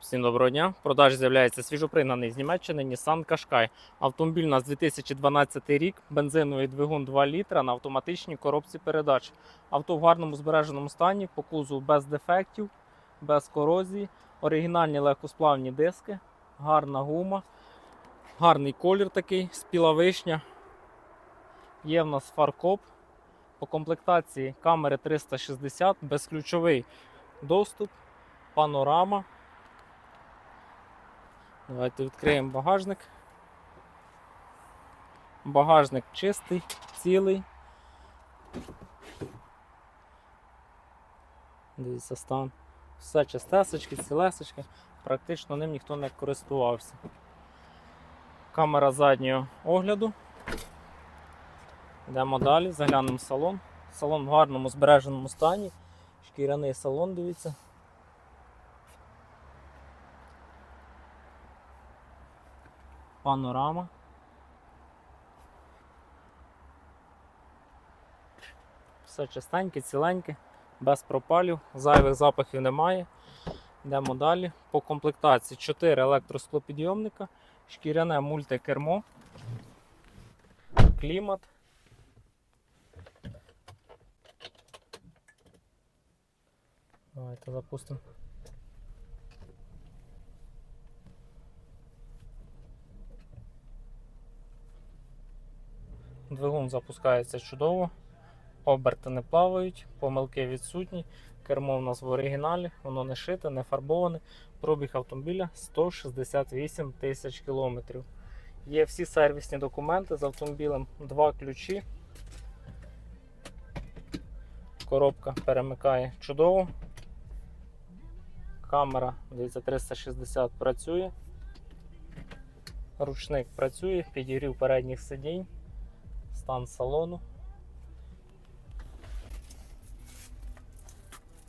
Всім доброго дня. В продажі з'являється свіжопригнаний з Німеччини Nissan Qashqai. Автомобіль у нас 2012 рік, бензиновий двигун 2 літра на автоматичній коробці передач. Авто в гарному збереженому стані, по кузову без дефектів, без корозії, оригінальні легкосплавні диски, гарна гума, гарний колір такий, спіла вишня. Є в нас фаркоп. По комплектації камери 360, безключовий доступ, панорама. Давайте відкриємо багажник. Багажник чистий, цілий. Дивіться стан. Все чистесечки, цілесечки. Практично ним ніхто не користувався. Камера заднього огляду. Йдемо далі, заглянемо в салон. Салон в гарному збереженому стані. Шкіряний салон, дивіться. Панорама. Все чистеньке, ціленьке, без пропалів, зайвих запахів немає. Йдемо далі. По комплектації 4 електросклопідйомника, шкіряне мультикермо, клімат. Давайте запустимо. Двигун запускається чудово, оберти не плавають, помилки відсутні. Кермо в нас в оригіналі, воно не шите, не фарбоване. Пробіг автомобіля 168 тисяч кілометрів. Є всі сервісні документи з автомобілем, два ключі. Коробка перемикає чудово. Камера, дивіться, 360 працює. Ручник працює, підігрів передніх сидінь стан салону.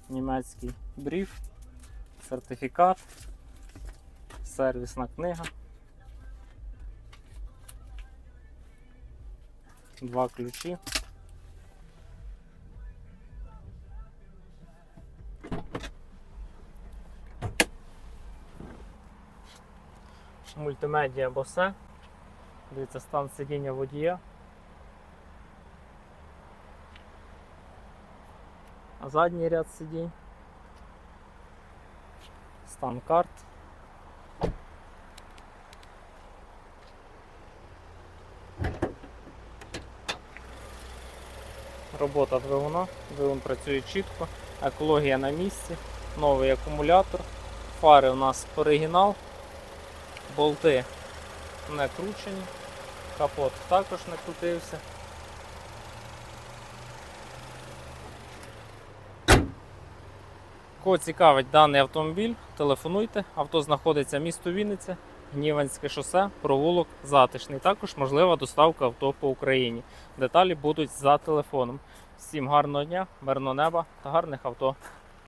Німецький бриф, сертифікат, сервісна книга. Два ключі. Мультимедіа Bose. Дивіться стан сидіння водія. Задній ряд сидінь. Стан карт. Робота двигуна, двигун працює чітко, екологія на місці, новий акумулятор, фари у нас оригінал, болти не кручені, капот також не крутився. Кого цікавить даний автомобіль, телефонуйте. Авто знаходиться місто Вінниця, Гніванське шосе, провулок затишний. Також можлива доставка авто по Україні. Деталі будуть за телефоном. Всім гарного дня, мирного неба та гарних авто.